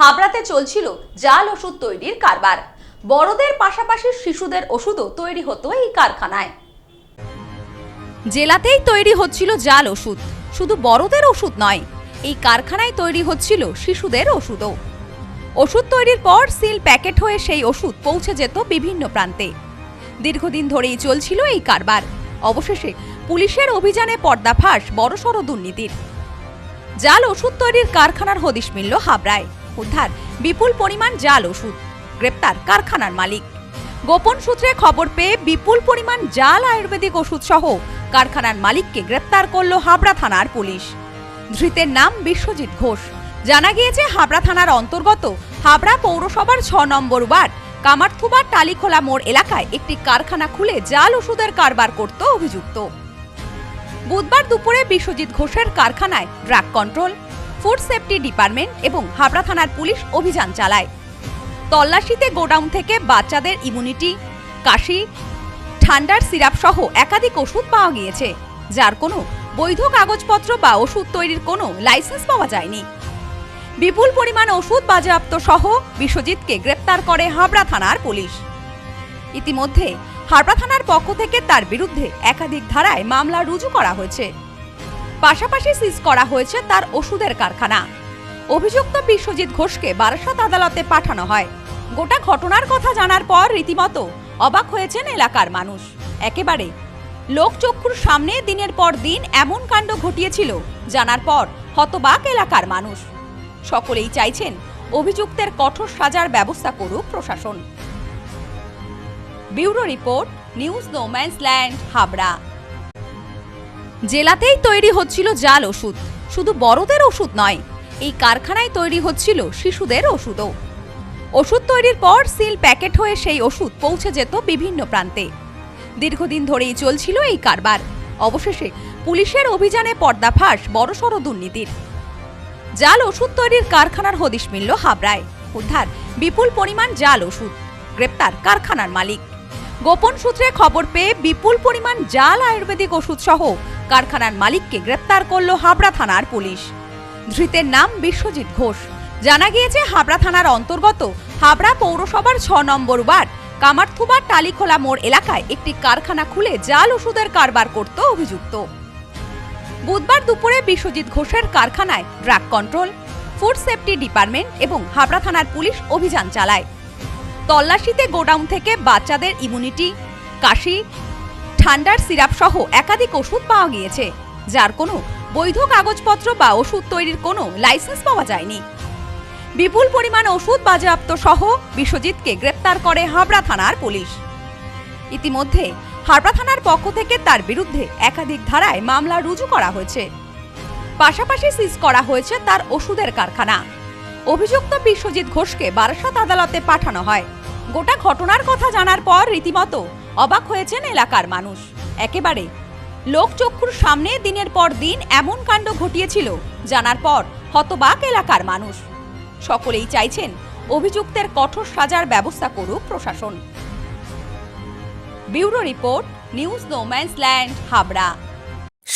হাবড়াতে চলছিল জাল ওষুধ তৈরির কারবার। বড়দের পাশাপাশি শিশুদের ওষুধও তৈরি হতো এই কারখানায়। জেলাতেই তৈরি হচ্ছিল জাল ওষুধ, শুধু বড়দের ওষুধ নয়, এই কারখানায় তৈরি হচ্ছিল শিশুদের ওষুধও। ওষুধ তৈরির পর সিল প্যাকেট হয়ে সেই ওষুধ পৌঁছে যেত বিভিন্ন প্রান্তে। দীর্ঘদিন ধরেই চলছিল এই কারবার। অবশেষে পুলিশের অভিযানে পর্দাফাঁস বড়সড় দুর্নীতির। জাল ওষুধ তৈরির কারখানার হদিশ মিলল হাবড়ায়। উদ্ধার। বিপুল পরিমাণ জাল ওষুধ। গ্রেপ্তার কারখানার মালিক। গোপন সূত্রে খবর পেয়ে বিপুল পরিমাণ জাল, আয়ুর্বেদিক ওষুধ সহ কারখানার মালিককে গ্রেপ্তার করল হাবড়া থানার পুলিশ। ধৃতের নাম বিশ্বজিৎ ঘোষ। জানা গিয়েছে, হাবড়া থানার অন্তর্গত হাবড়া পৌরসভার ছ নম্বর ওয়ার্ড কামারথুবার টালিখোলা মোড় এলাকায় একটি কারখানা খুলে জাল ওষুধের কারবার করত অভিযুক্ত। বুধবার দুপুরে বিশ্বজিৎ ঘোষের কারখানায় drug control food safety department এবং হাবড়া থানার পুলিশ অভিযান চালায়। তল্লাশিতে গোডাউন থেকে বাচ্চাদের ইমিউনিটি কাশি, ঠান্ডার সিরাপ সহ একাধিক ওষুধ পাওয়া গিয়েছে, যার কোনো বৈধ কাগজপত্র বা ওষুধ তৈরির কোনো লাইসেন্স পাওয়া যায়নি। বিপুল পরিমাণ ওষুধ বাজেয়াপ্ত সহ বিশ্বজিৎকে গ্রেপ্তার করে হাবড়া থানার পুলিশ। ইতিমধ্যে হাবড়া থানার পক্ষ থেকে তার বিরুদ্ধে একাধিক ধারায় মামলা রুজু করা হয়েছে। পাশাপাশি সিজ করা হয়েছে তার ওষুধের কারখানা। অভিযুক্ত বিশ্বজিৎ ঘোষকে বারাসত আদালতে পাঠানো হয়। গোটা ঘটনার কথা জানার পর রীতিমতো অবাক হয়েছেন এলাকার মানুষ। একেবারে লোকচক্ষুর সামনে দিনের পর দিন এমন কাণ্ড ঘটিয়েছিল জানার পর হতবাক এলাকার মানুষ। সকলেই চাইছেন অভিযুক্তের কঠোর সাজার ব্যবস্থা করুক প্রশাসন। Bureau report, news no man's land Habra. জেলাতেই তৈরি হচ্ছিল জাল ওষুধ। শুধু বড়দের ওষুধ নয়, এই কারখানায় তৈরি হচ্ছিল শিশুদের ওষুধও। ওষুধ তৈরির পর সিল প্যাকেট হয়ে সেই ওষুধ পৌঁছে যেত বিভিন্ন প্রান্তে। দীর্ঘদিন ধরেই চলছিল এই কারবার। অবশেষে পুলিশের অভিযানে পর্দাফাঁস বড়সড় দুর্নীতির। জাল ওষুধ তৈরির কারখানার হদিশ মিলল হাবড়ায়। উদ্ধার, বিপুল পরিমাণ জাল ওষুধ। গ্রেপ্তার কারখানার মালিক। গোপন সূত্রে খবর পেয়ে বিপুল পরিমাণ জাল আয়ুর্বেদিক ওষুধ সহ কারখানার মালিককে গ্রেপ্তার করল হাবড়া থানার পুলিশ। ধৃতের নাম বিশ্বজিৎ ঘোষ। জানা গিয়েছে, হাবড়া থানার অন্তর্গত হাবড়া পৌরসভার ছ নম্বর ওয়ার্ড কামারথুবার টালিখোলা মোড় এলাকায় একটি কারখানা খুলে জাল ওষুধের কারবার করত অভিযুক্ত। বুধবার দুপুরে বিশ্বজিৎ ঘোষের কারখানায় drug control, food safety department এবং হাবড়া থানার পুলিশ অভিযান চালায়। তল্লাশিতে গোডাউন থেকে বাচ্চাদের ইমিউনিটি, কাশি ঠান্ডার সিরাপ সহ একাধিক ওষুধ পাওয়া গিয়েছে, যার কোনো বৈধ কাগজপত্র বা ওষুধ তৈরির কোনো লাইসেন্স পাওয়া যায়নি। বিপুল পরিমাণ ওষুধ বাজেয়াপ্ত সহ বিশ্বজিৎকে গ্রেপ্তার করে হাবড়া থানার পুলিশ। ইতিমধ্যে হাবড়া থানার পক্ষ থেকে তার বিরুদ্ধে একাধিক ধারায় মামলা রুজু করা হয়েছে। পাশাপাশি সিজ করা হয়েছে তার ওষুধের কারখানা। অভিযুক্ত বিশ্বজিৎ ঘোষকে বারাসত আদালতে পাঠানো হয়। গোটা ঘটনার কথা জানার পর রীতিমতো অবাক হয়েছেন এলাকার মানুষ। একেবারে। লোকচক্ষুর সামনে দিনের পর দিন এমন কাণ্ড ঘটিয়েছিল, জানার পর হতবাক এলাকার মানুষ। সকলেই চাইছেন অভিযুক্তের কঠোর সাজার ব্যবস্থা করুক প্রশাসন। Bureau report, news no man's land, Habra.